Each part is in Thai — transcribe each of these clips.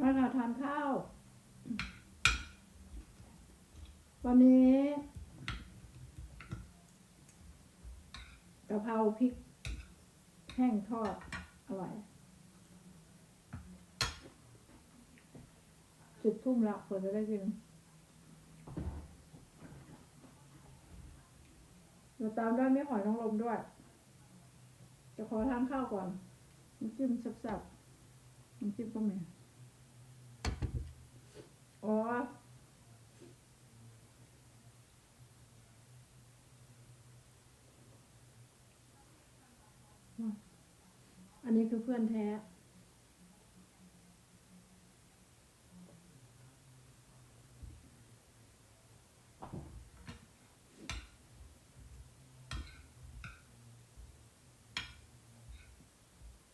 มาค่ะทานข้าว วันนี้กะเพราพริก แห้งทอด อร่อยจุดทุ่มละเผื่อจะได้กินเดี๋ยวตามด้วยไม่หอยนางรมด้วย จะขอทานข้าวก่อนน้ำจิ้มแซ่บๆน้ำจิ้มก็มี อ๋ออันนี้คือเพื่อนแท้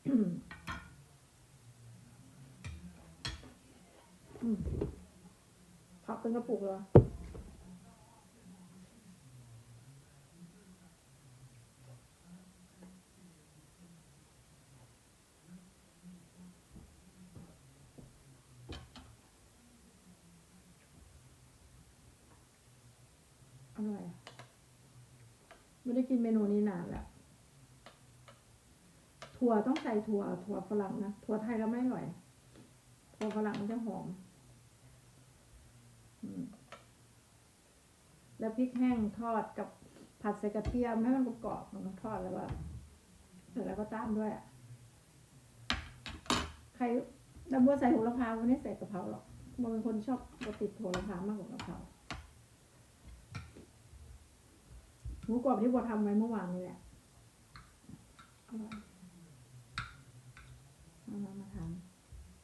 อืมอืมผัก เป็นกระปุกเหรออร่อยไม่ได้กินเมนูนี้นานแล้ว ถั่วต้องใส่ถั่ว ถั่วฝรั่งนะ ถั่วไทยแล้วไม่อร่อย ถั่วฝรั่งมันจะหอม แล้วพริกแห้งทอดกับผัดใส่กระเทียมให้มันกรอบมันก็ทอดแล้วว่าเสร็จแล้วก็ตามด้วยอะใครดับบัวใส่โหระพาวันนี้ใส่กะเพราหรอกมันเป็นคนชอบปกติโหระพามากกว่ากะเพราหมูกรอบที่บัวทำไว้เมื่อวานนี่แหละอร่อยเอามามาท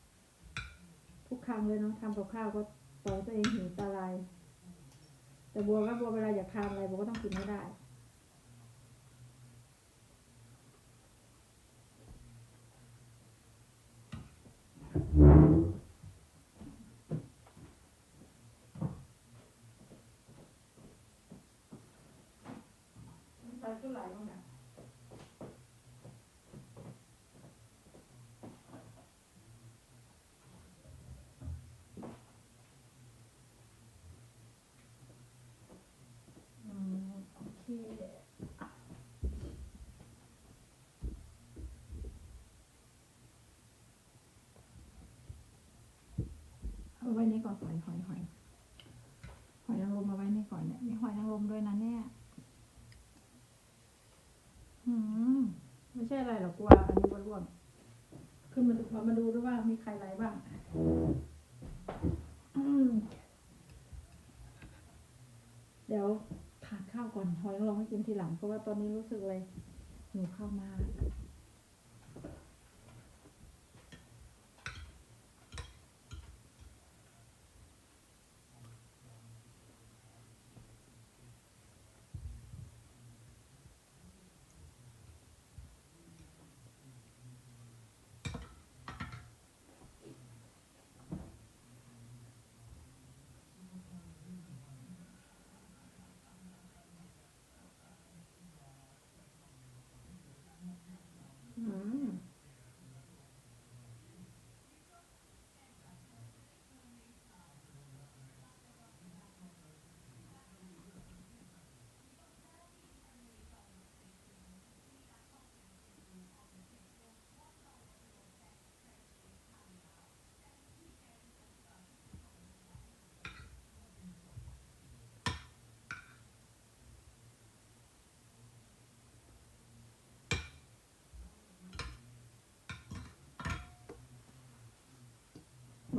ำทุกครั้งเลยเนาะทำกับข้าวก็ ปล่อยตัวเองหิวตาลายแต่บัวก็บัวเวลาอยากทานอะไรบัวก็ต้องกินให้ได้ใส่ขึ้นไหลบ้างเนี่ยอืมโอเคเอาไว้นี่ก่อน หอยหอยหอยหอยนางรมเอาไว้นี่ก่อนเนี่ยมีหอยนางรมด้วยนะเนี่ยอืมไม่ใช่อะไรหรอกกลัวอันนี้ว่าร่วงขึ้นมาดูมาดูด้วยว่ามีใครไรบ้างอืเดี๋ยวทานข้าวก่อนหอยนางรมให้กินทีหลังเพราะว่าตอนนี้รู้สึกเลยหิวข้าวมากอืม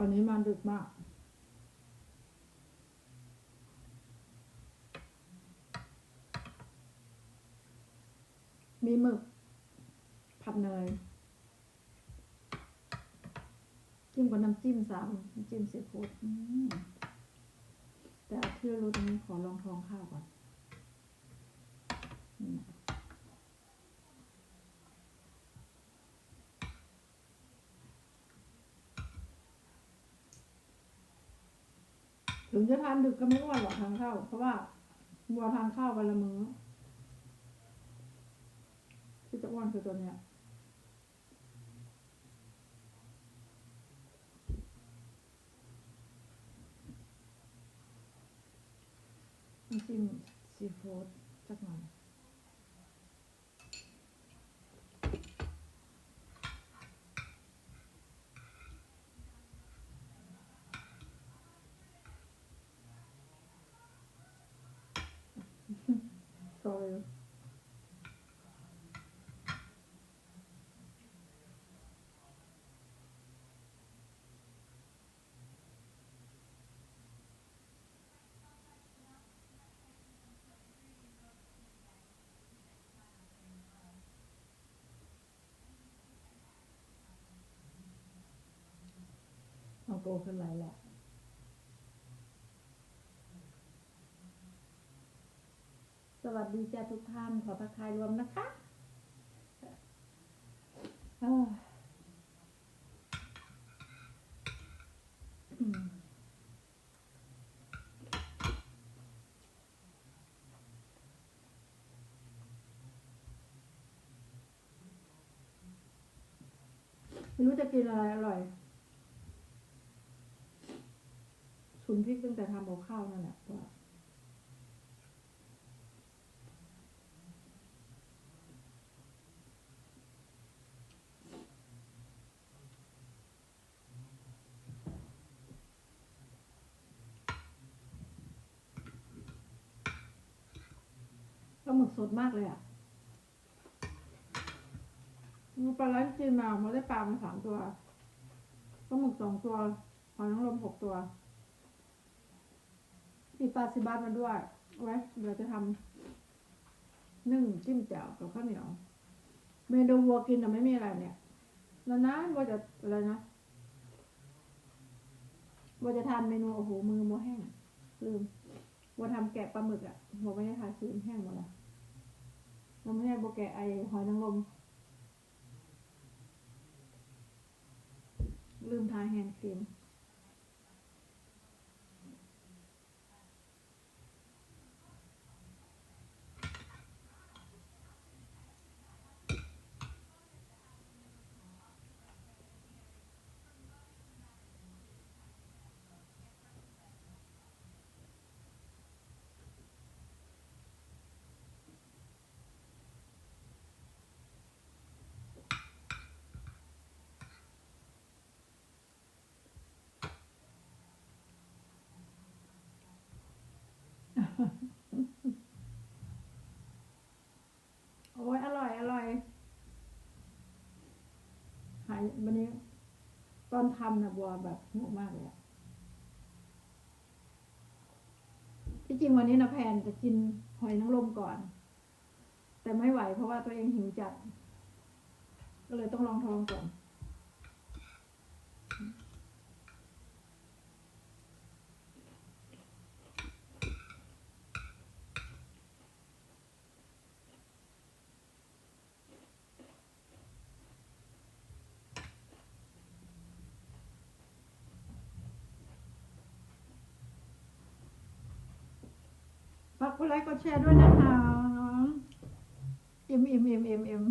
วันนี้มาดึกมาก มีหมึก ผัดเนย จิ้มกับน้ำจิ้มสามน้ำจิ้มซีฟู้ดแต่เอาที่รู้ตรงนี้ขอลองท้องข้าวก่อน ถึงจะทานดึกก็ไม่อ้วนหรอกทานข้าวเพราะว่าวัวทานข้าววันละมื้อที่จะอ้วนคือตัวเนี้ยจิ้มซีฟู้ดจักหน่อย โตขึ้นหลายแหละสวัสดีจ้าทุกท่านขอทักทายรวมนะคะไม่รู้จะกินอะไรอร่อย ชุนพริกตั้งแต่ทำกับข้าวนั่นแหละว่าปลาหมึกสดมากเลยอะมีปลาร้านจีนมาเราได้ปลามาสามตัวปลาหมึกสองตัวหอยนางรมหกตัว ปลาซิบาสมาด้วยไว้เดี๋ยวจะทำนึ่งจิ้มแจ่วกับข้าวเหนียว เมนูวัวกินแต่ไม่มีอะไรเนี่ยนานๆว่าจะอะไรนะว่าจะทานเมนูโอ้โหมือมัวแห้งลืมว่าทำแกะปลาหมึกอะหัวไม่ได้ทาครีแห้งหมดละเราไม่ได้โบแกะไอหอยนางรมลืมทาแฮนด์ครีม โอ้ยอร่อย อร่อย หายวันนี้ ตอนทำนะบัวแบบสนุกมากเลยอะที่จริงวันนี้นะแพนจะกินหอยนางรมก่อน แต่ไม่ไหวเพราะว่าตัวเองหิวจัด ก็เลยต้องลองท้องก่อน กดไลค์กดแชร์ด้วยนะคะอ็มเอ็มเอ็มเอ็มเอ็ม